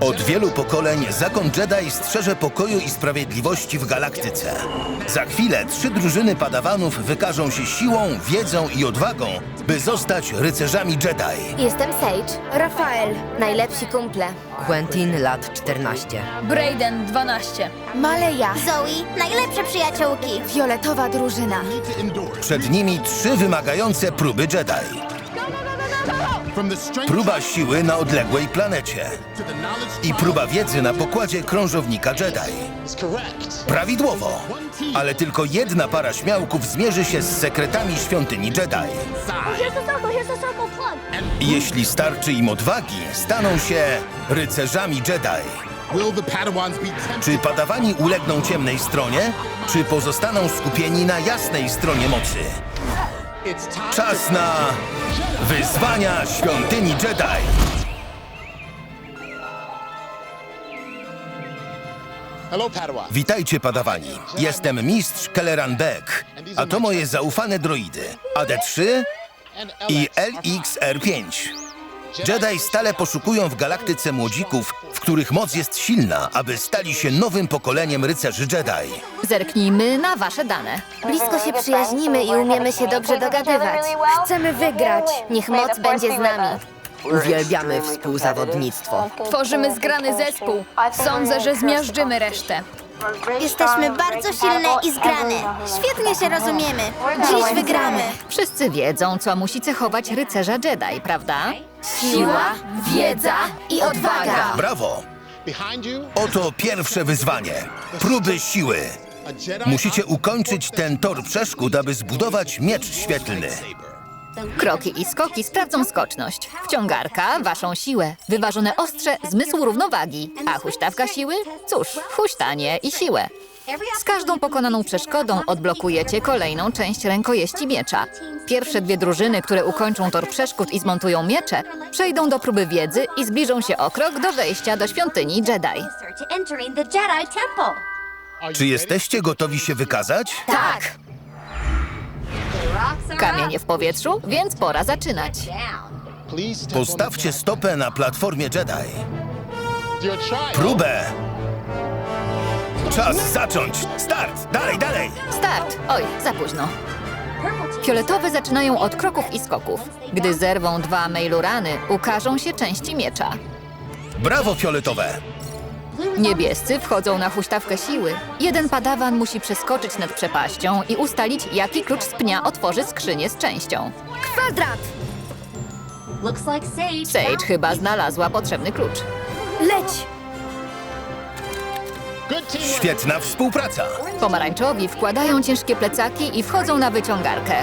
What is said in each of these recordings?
Od wielu pokoleń zakon Jedi strzeże pokoju i sprawiedliwości w galaktyce. Za chwilę trzy drużyny padawanów wykażą się siłą, wiedzą i odwagą, by zostać rycerzami Jedi. Jestem Sage. Rafael. Najlepsi kumple. Quentin, lat 14. Brayden 12. Maleja. Zoe, najlepsze przyjaciółki. Fioletowa drużyna. Przed nimi trzy wymagające próby Jedi. Próba siły na odległej planecie i próba wiedzy na pokładzie krążownika Jedi. Prawidłowo, ale tylko jedna para śmiałków zmierzy się z sekretami świątyni Jedi. Jeśli starczy im odwagi, staną się rycerzami Jedi. Czy padawani ulegną ciemnej stronie, czy pozostaną skupieni na jasnej stronie mocy? Czas na wyzwania świątyni Jedi. Witajcie, padawani. Jestem mistrz Kelleran Beck, a to moje zaufane droidy AD3 And i LX. LXR5. Jedi stale poszukują w galaktyce młodzików, w których moc jest silna, aby stali się nowym pokoleniem rycerzy Jedi. Zerknijmy na wasze dane. Blisko się przyjaźnimy i umiemy się dobrze dogadywać. Chcemy wygrać. Niech moc będzie z nami. Uwielbiamy współzawodnictwo. Tworzymy zgrany zespół. Sądzę, że zmiażdżymy resztę. Jesteśmy bardzo silne i zgrane. Świetnie się rozumiemy. Dziś wygramy. Wszyscy wiedzą, co musi cechować rycerza Jedi, prawda? Siła, wiedza i odwaga. Brawo! Oto pierwsze wyzwanie. Próby siły. Musicie ukończyć ten tor przeszkód, aby zbudować miecz świetlny. Kroki i skoki sprawdzą skoczność. Wciągarka, waszą siłę. Wyważone ostrze, zmysł równowagi. A huśtawka siły? Cóż, huśtanie i siłę. Z każdą pokonaną przeszkodą odblokujecie kolejną część rękojeści miecza. Pierwsze dwie drużyny, które ukończą tor przeszkód i zmontują miecze, przejdą do próby wiedzy i zbliżą się o krok do wejścia do świątyni Jedi. Czy jesteście gotowi się wykazać? Tak! Kamienie w powietrzu, więc pora zaczynać. Postawcie stopę na platformie Jedi. Próbę! Czas zacząć! Start! Dalej, dalej! Start! Oj, za późno. Fioletowe zaczynają od kroków i skoków. Gdy zerwą dwa mailurany, ukażą się części miecza. Brawo, fioletowe! Niebiescy wchodzą na huśtawkę siły. Jeden padawan musi przeskoczyć nad przepaścią i ustalić, jaki klucz z pnia otworzy skrzynię z częścią. Kwadrat. Sage chyba znalazła potrzebny klucz. Leć. Świetna współpraca! Pomarańczowi wkładają ciężkie plecaki i wchodzą na wyciągarkę.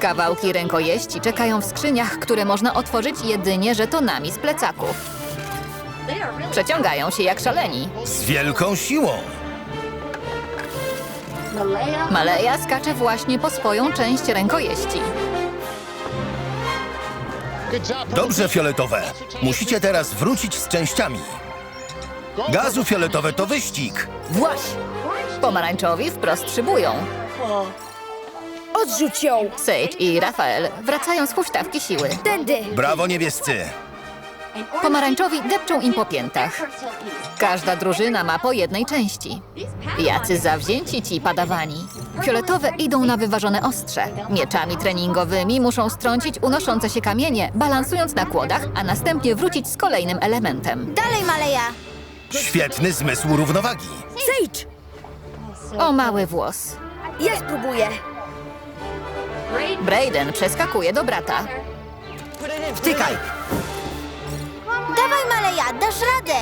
Kawałki rękojeści czekają w skrzyniach, które można otworzyć jedynie żetonami z plecaków. Przeciągają się jak szaleni. Z wielką siłą! Maleja skacze właśnie po swoją część rękojeści. Dobrze, fioletowe. Musicie teraz wrócić z częściami. Gazu fioletowe to wyścig. Właśnie! Pomarańczowi wprost szybują. Odrzuć ją. Sage i Rafael wracają z huśtawki siły. Tędy. Brawo, niebiescy! Pomarańczowi depczą im po piętach. Każda drużyna ma po jednej części. Jacy zawzięci ci padawani. Fioletowe idą na wyważone ostrze. Mieczami treningowymi muszą strącić unoszące się kamienie, balansując na kłodach, a następnie wrócić z kolejnym elementem. Dalej, Maleja. Świetny zmysł równowagi. Sage. O mały włos. Ja spróbuję. Brayden przeskakuje do brata. Wtykaj! Dawaj, Maleja, dasz radę.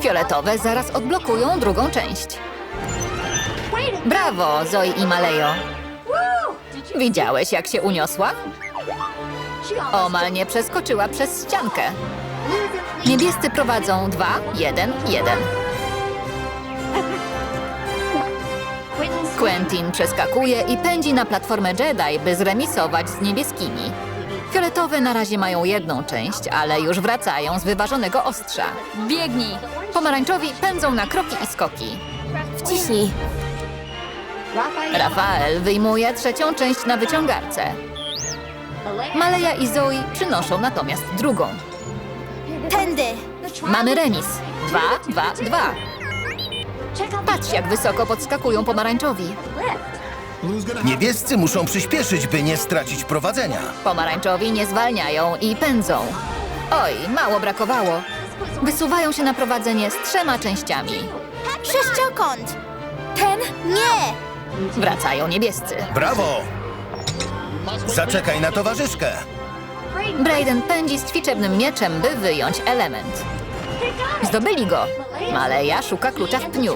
Fioletowe zaraz odblokują drugą część. Brawo, Zoe i Malejo. Widziałeś, jak się uniosła? Omal nie przeskoczyła przez ściankę. Niebiescy prowadzą 2, 1, 1. Quentin przeskakuje i pędzi na platformę Jedi, by zremisować z niebieskimi. Fioletowe na razie mają jedną część, ale już wracają z wyważonego ostrza. Biegnij! Pomarańczowi pędzą na kroki i skoki. Wciśnij. Rafael wyjmuje trzecią część na wyciągarce. Maleja i Zoe przynoszą natomiast drugą. Tędy. Mamy remis. Dwa, dwa, dwa. Patrz, jak wysoko podskakują pomarańczowi. Niebiescy muszą przyspieszyć, by nie stracić prowadzenia. Pomarańczowi nie zwalniają i pędzą. Oj, mało brakowało. Wysuwają się na prowadzenie z trzema częściami. Sześciokąt. Ten? Nie. Wracają niebiescy. Brawo! Zaczekaj na towarzyszkę. Braden pędzi z ćwiczebnym mieczem, by wyjąć element. Zdobyli go. Maleja szuka klucza w pniu.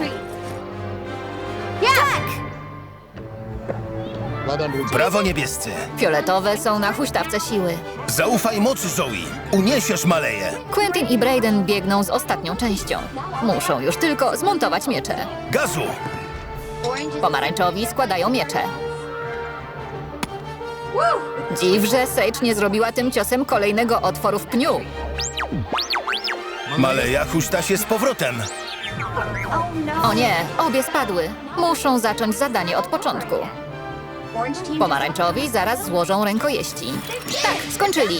Well Brawo, niebiescy. Fioletowe są na huśtawce siły. Zaufaj mocy, Zoe. Uniesiesz maleje. Quentin i Braden biegną z ostatnią częścią. Muszą już tylko zmontować miecze. Gazu! Pomarańczowi składają miecze. Dziw, że Sage nie zrobiła tym ciosem kolejnego otworu w pniu. Maleja huśta się z powrotem. O nie, obie spadły. Muszą zacząć zadanie od początku. Pomarańczowi zaraz złożą rękojeści. Tak, skończyli.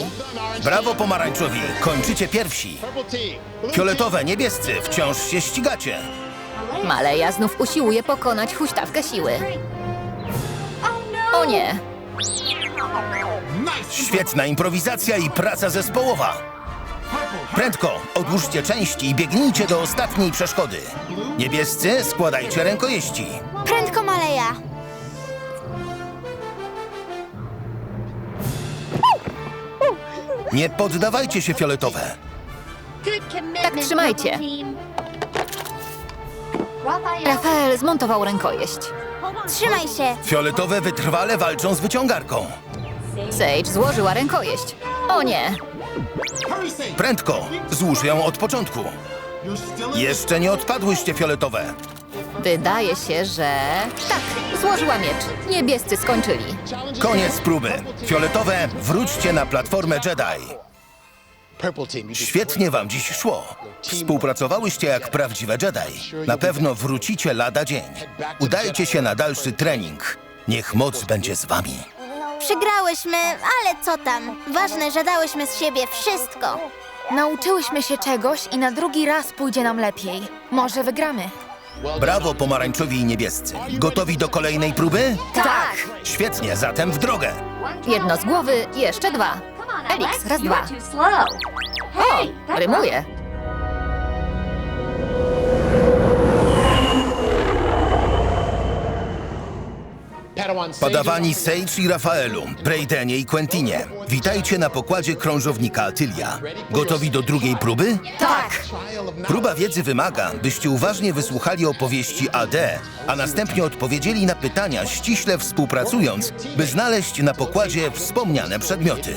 Brawo, pomarańczowi. Kończycie pierwsi. Fioletowe, niebiescy, wciąż się ścigacie. Maleja znów usiłuje pokonać huśtawkę siły. O nie, Świetna improwizacja i praca zespołowa. Prędko, odłóżcie części i biegnijcie do ostatniej przeszkody. Niebiescy, składajcie rękojeści. Nie poddawajcie się, fioletowe. tak trzymajcie. Rafael zmontował rękojeść. Trzymaj się. Fioletowe wytrwale walczą z wyciągarką. Sage złożyła rękojeść. O nie, Prędko, złóż ją od początku. Jeszcze nie odpadłyście, fioletowe. Wydaje się, że... Tak, złożyła miecz. Niebiescy skończyli. Koniec próby. Fioletowe, wróćcie na platformę Jedi. Świetnie wam dziś szło. Współpracowałyście jak prawdziwe Jedi. Na pewno wrócicie lada dzień. Udajcie się na dalszy trening. Niech moc będzie z wami. Przegrałyśmy, ale co tam? Ważne, że dałyśmy z siebie wszystko. Nauczyłyśmy się czegoś i na drugi raz pójdzie nam lepiej. Może wygramy. Brawo, pomarańczowi i niebiescy. Gotowi do kolejnej próby? Tak. Świetnie, zatem w drogę. Jedno z głowy, jeszcze dwa. Elix, raz, dwa. O, rymuje. Padawan Sage i Rafaelu, Braidenie i Quentinie. Witajcie na pokładzie krążownika Atylia. Gotowi do drugiej próby? Tak. Próba wiedzy wymaga, byście uważnie wysłuchali opowieści AD, a następnie odpowiedzieli na pytania, ściśle współpracując, by znaleźć na pokładzie wspomniane przedmioty.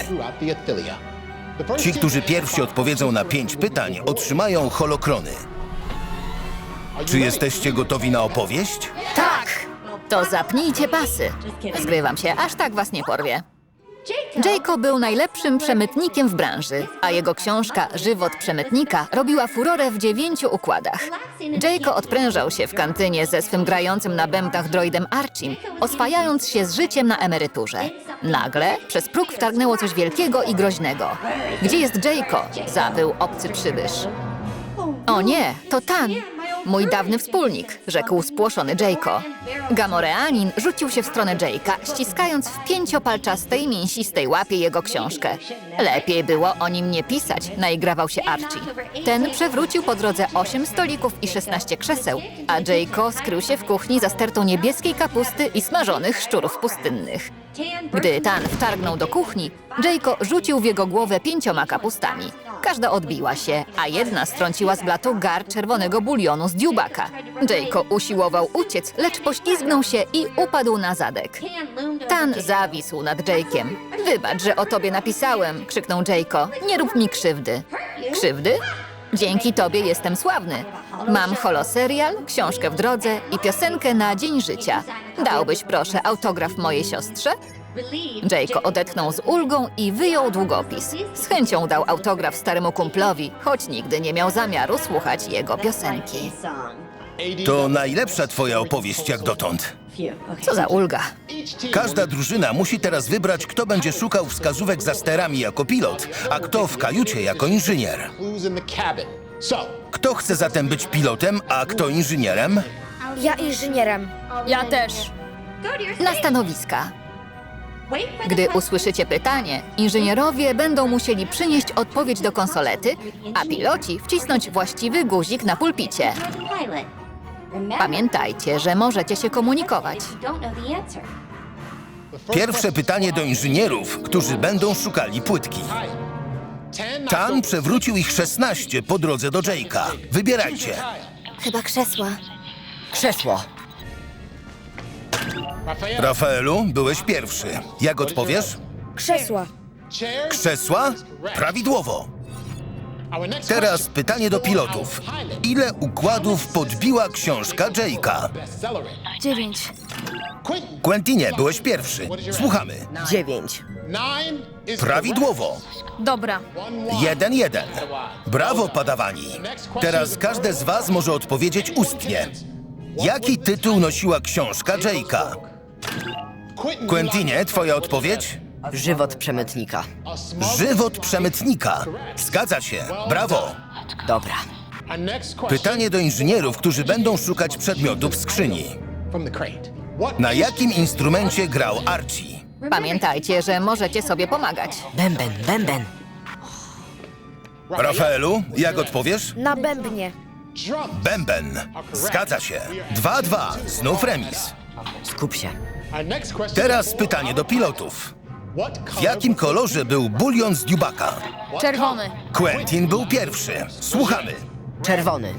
Ci, którzy pierwsi odpowiedzą na pięć pytań, otrzymają holokrony. Czy jesteście gotowi na opowieść? Tak. To zapnijcie pasy. Zgrywam się, aż tak was nie porwie. Jayko był najlepszym przemytnikiem w branży, a jego książka Żywot przemytnika robiła furorę w dziewięciu układach. Jayko odprężał się w kantynie ze swym grającym na bębnach droidem Archim, oswajając się z życiem na emeryturze. Nagle przez próg wtargnęło coś wielkiego i groźnego. Gdzie jest Jayko? Zawył obcy przybysz. O nie, to Tan, mój dawny wspólnik, rzekł spłoszony Jayko. Gamoreanin rzucił się w stronę Jake'a, ściskając w pięciopalczastej, mięsistej łapie jego książkę. Lepiej było o nim nie pisać, naigrawał się Archie. Ten przewrócił po drodze osiem stolików i 16 krzeseł, a Jayko skrył się w kuchni za stertą niebieskiej kapusty i smażonych szczurów pustynnych. Gdy Tan wtargnął do kuchni, Jayko rzucił w jego głowę pięcioma kapustami. Każda odbiła się, a jedna strąciła z blatu gar czerwonego bulionu z dziubaka. Jayko usiłował uciec, lecz poślizgnął się i upadł na zadek. Tan zawisł nad Jake'iem. Wybacz, że o tobie napisałem, krzyknął Jayko. Nie rób mi krzywdy. Krzywdy? Dzięki tobie jestem sławny. Mam holoserial, książkę w drodze i piosenkę na dzień życia. Dałbyś proszę autograf mojej siostrze? Jayko odetchnął z ulgą i wyjął długopis. Z chęcią dał autograf staremu kumplowi, choć nigdy nie miał zamiaru słuchać jego piosenki. To najlepsza twoja opowieść jak dotąd. Co za ulga. Każda drużyna musi teraz wybrać, kto będzie szukał wskazówek za sterami jako pilot, a kto w kajucie jako inżynier. Kto chce zatem być pilotem, a kto inżynierem? Ja inżynierem. Ja też. Na stanowiska. Gdy usłyszycie pytanie, inżynierowie będą musieli przynieść odpowiedź do konsolety, a piloci wcisnąć właściwy guzik na pulpicie. Pamiętajcie, że możecie się komunikować. Pierwsze pytanie do inżynierów, którzy będą szukali płytki. Tan przewrócił ich 16 po drodze do Jake'a. Wybierajcie. Chyba krzesła. Krzesło. Rafaelu, byłeś pierwszy. Jak odpowiesz? Krzesła. Krzesła? Prawidłowo. Teraz pytanie do pilotów. Ile układów podbiła książka Jake'a? Dziewięć. Quentinie, byłeś pierwszy. Słuchamy. Dziewięć. Prawidłowo. Dobra. Jeden, jeden. Brawo, padawani. Teraz każde z was może odpowiedzieć ustnie. Jaki tytuł nosiła książka Jake'a? Quentinie, twoja odpowiedź? Żywot przemytnika. Żywot przemytnika. Zgadza się. Brawo. Dobra. Pytanie do inżynierów, którzy będą szukać przedmiotów w skrzyni. Na jakim instrumencie grał Archie? Pamiętajcie, że możecie sobie pomagać. Bęben, bęben. Rafaelu, jak odpowiesz? Na bębnie. Bęben. Zgadza się. 2-2. Znów remis. Skup się. Teraz pytanie do pilotów. W jakim kolorze był bulion z Dubaka? Czerwony. Quentin był pierwszy. Słuchamy. Czerwony.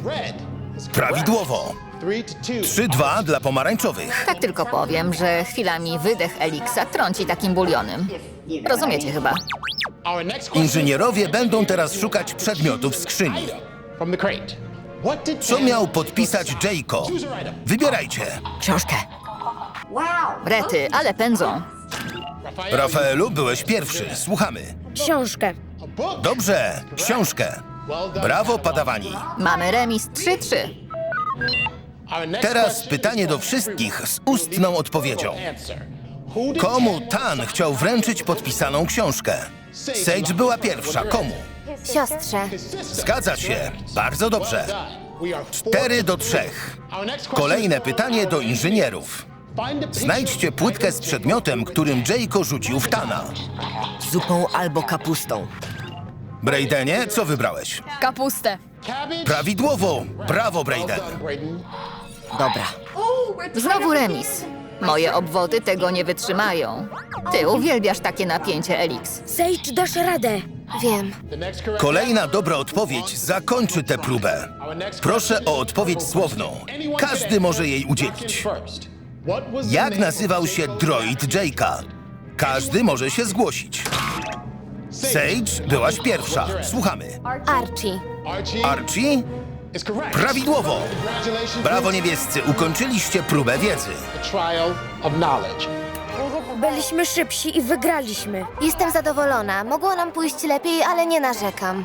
Prawidłowo. 3-2 dla pomarańczowych. Tak tylko powiem, że chwilami wydech Eliksa trąci takim bulionem. Rozumiecie chyba. Inżynierowie będą teraz szukać przedmiotów w skrzyni. Co miał podpisać Jayko? Wybierajcie. Książkę. Rety, ale pędzą. Rafaelu, byłeś pierwszy. Słuchamy. Książkę. Dobrze. Książkę. Brawo, padawani. Mamy remis 3-3. Teraz pytanie do wszystkich z ustną odpowiedzią. Komu Tan chciał wręczyć podpisaną książkę? Sage była pierwsza. Komu? Siostrze. Zgadza się. Bardzo dobrze. 4 do 3. Kolejne pytanie do inżynierów. Znajdźcie płytkę z przedmiotem, którym Jayko rzucił w Tana. Zupą albo kapustą. Braydenie, co wybrałeś? Kapustę. Prawidłowo. Brawo, Brayden. Dobra. Znowu remis. Moje obwody tego nie wytrzymają. Ty uwielbiasz takie napięcie, Eliks. Sage, dasz radę. Wiem. Kolejna dobra odpowiedź zakończy tę próbę. Proszę o odpowiedź słowną. Każdy może jej udzielić. Jak nazywał się droid Jake'a? Każdy może się zgłosić. Sage, byłaś pierwsza. Słuchamy. Archie. Archie? Prawidłowo. Brawo niebiescy, ukończyliście próbę wiedzy. Byliśmy szybsi i wygraliśmy. Jestem zadowolona. Mogło nam pójść lepiej, ale nie narzekam.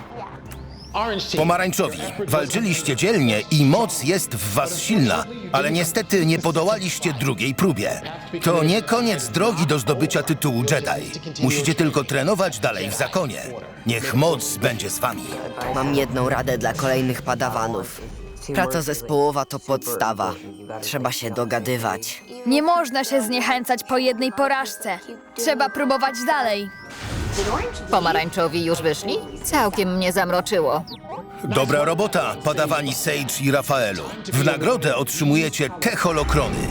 Pomarańczowi, walczyliście dzielnie i moc jest w was silna, ale niestety nie podołaliście drugiej próbie. To nie koniec drogi do zdobycia tytułu Jedi. Musicie tylko trenować dalej w zakonie. Niech moc będzie z wami. Mam jedną radę dla kolejnych padawanów. Praca zespołowa to podstawa. Trzeba się dogadywać. Nie można się zniechęcać po jednej porażce. Trzeba próbować dalej. Pomarańczowi już wyszli? Całkiem mnie zamroczyło. Dobra robota, padawani Sage i Rafaelu. W nagrodę otrzymujecie te holokrony.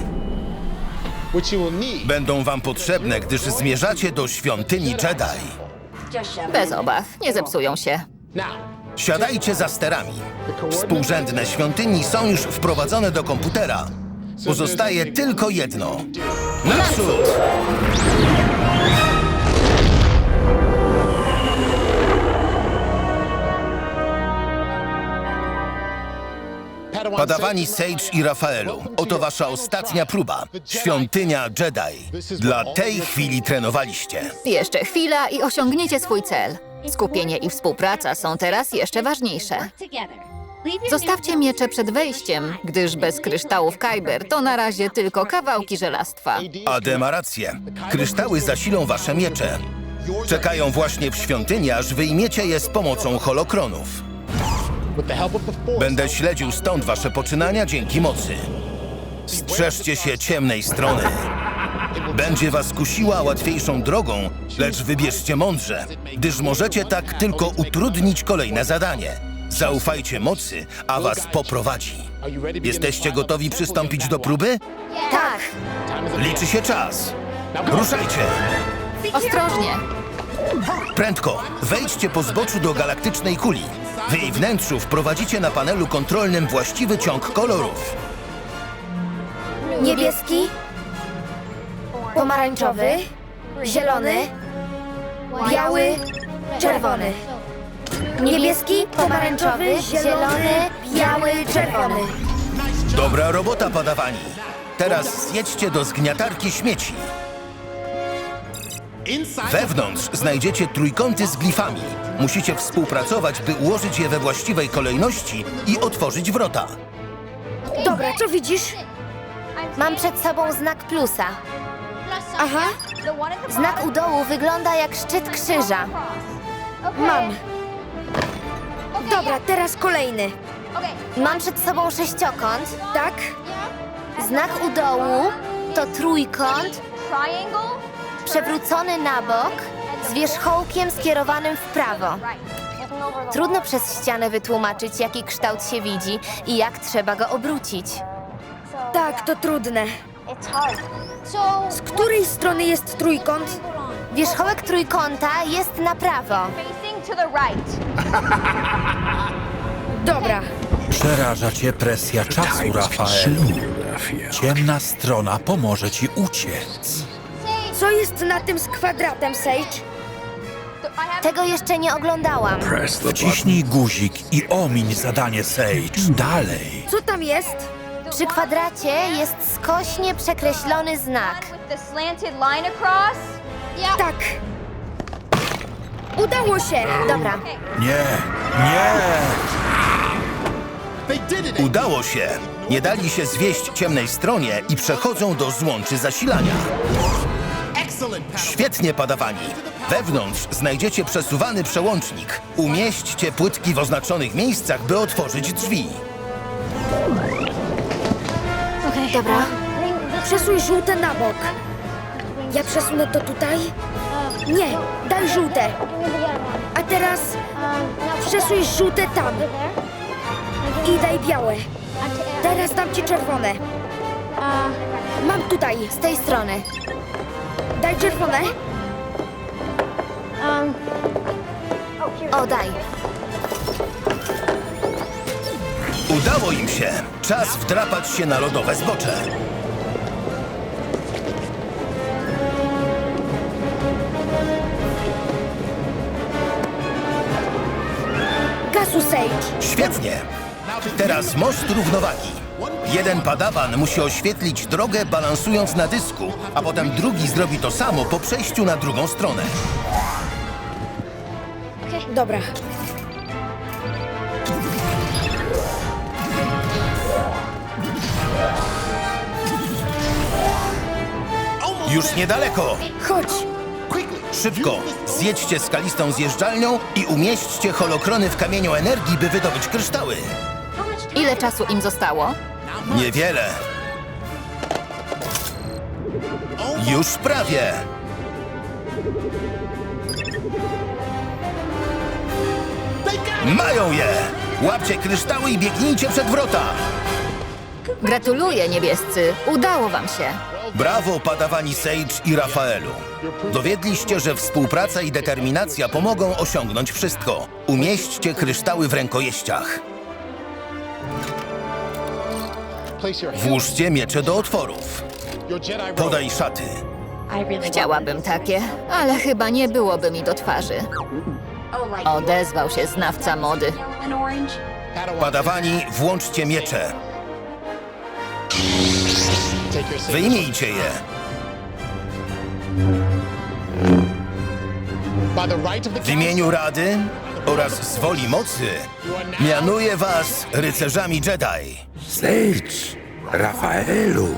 Będą wam potrzebne, gdyż zmierzacie do świątyni Jedi. Bez obaw, nie zepsują się. Siadajcie za sterami. Współrzędne świątyni są już wprowadzone do komputera. Pozostaje tylko jedno. Naprzód! Padawani Sage i Rafaelu, oto wasza ostatnia próba. Świątynia Jedi. Dla tej chwili trenowaliście. Jeszcze chwila i osiągniecie swój cel. Skupienie i współpraca są teraz jeszcze ważniejsze. Zostawcie miecze przed wejściem, gdyż bez kryształów Kyber to na razie tylko kawałki żelastwa. Adem ma rację. Kryształy zasilą wasze miecze. Czekają właśnie w świątyni, aż wyjmiecie je z pomocą holokronów. Będę śledził stąd wasze poczynania dzięki mocy. Strzeżcie się ciemnej strony. Będzie was kusiła łatwiejszą drogą, lecz wybierzcie mądrze, gdyż możecie tak tylko utrudnić kolejne zadanie. Zaufajcie mocy, a was poprowadzi. Jesteście gotowi przystąpić do próby? Tak. Liczy się czas. Ruszajcie! Ostrożnie. Prędko! Wejdźcie po zboczu do galaktycznej kuli. W jej wnętrzu wprowadzicie na panelu kontrolnym właściwy ciąg kolorów. Niebieski, pomarańczowy, zielony, biały, czerwony. Niebieski, pomarańczowy, zielony, biały, czerwony. Dobra robota, padawani. Teraz zjedźcie do zgniatarki śmieci. Wewnątrz znajdziecie trójkąty z glifami. Musicie współpracować, by ułożyć je we właściwej kolejności i otworzyć wrota. Dobra, co widzisz? Mam przed sobą znak plusa. Aha. Znak u dołu wygląda jak szczyt krzyża. Mam. Dobra, teraz kolejny. Mam przed sobą sześciokąt. Tak. Znak u dołu to trójkąt przewrócony na bok z wierzchołkiem skierowanym w prawo. Trudno przez ścianę wytłumaczyć, jaki kształt się widzi i jak trzeba go obrócić. Tak, to trudne. Z której strony jest trójkąt? Wierzchołek trójkąta jest na prawo. Dobra. Przeraża cię presja czasu, Rafaelu. Ciemna strona pomoże ci uciec. Co jest na tym z kwadratem, Sage? Tego jeszcze nie oglądałam. Wciśnij guzik i omiń zadanie Sage. Dalej. Co tam jest? Przy kwadracie jest skośnie przekreślony znak. Tak. Udało się. Dobra. Nie, nie. Udało się! Nie dali się zwieść ciemnej stronie i przechodzą do złączy zasilania. Świetnie, padawani! Wewnątrz znajdziecie przesuwany przełącznik. Umieśćcie płytki w oznaczonych miejscach, by otworzyć drzwi. Dobra. Przesuń żółte na bok. Ja przesunę to tutaj? Nie, daj żółte. A teraz przesuń żółte tam. I daj białe. Teraz dam ci czerwone. Mam tutaj. Z tej strony. Daj czerwone. O, daj. Udało im się! Czas wdrapać się na lodowe zbocze. Gasu Sage. Świetnie! Teraz most równowagi. Jeden padawan musi oświetlić drogę balansując na dysku, a potem drugi zrobi to samo po przejściu na drugą stronę. Dobra. Już niedaleko! Chodź. Szybko! Zjedźcie skalistą zjeżdżalnią i umieśćcie holokrony w kamieniu energii, by wydobyć kryształy. Ile czasu im zostało? Niewiele. Już prawie. Mają je! Łapcie kryształy i biegnijcie przed wrota! Gratuluję, niebiescy. Udało wam się. Brawo, padawani Sage i Rafaelu. Dowiedliście, że współpraca i determinacja pomogą osiągnąć wszystko. Umieśćcie kryształy w rękojeściach. Włóżcie miecze do otworów. Podaj szaty. Chciałabym takie, ale chyba nie byłoby mi do twarzy. Odezwał się znawca mody. Padawan, Padawani, włączcie miecze. Wyjmijcie je. W imieniu Rady oraz z woli mocy mianuję was rycerzami Jedi. Sage, Rafaelu,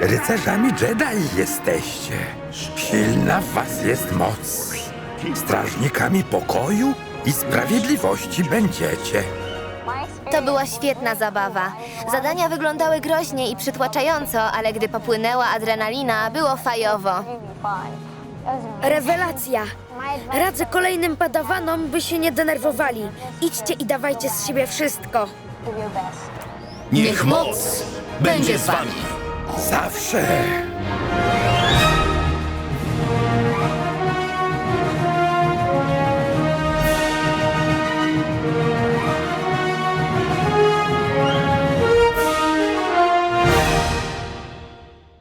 rycerzami Jedi jesteście. Silna w was jest moc. Strażnikami pokoju i sprawiedliwości będziecie. To była świetna zabawa. Zadania wyglądały groźnie i przytłaczająco, ale gdy popłynęła adrenalina, było fajowo. Rewelacja! Radzę kolejnym padawanom, by się nie denerwowali. Idźcie i dawajcie z siebie wszystko. Niech moc będzie z wami. Zawsze!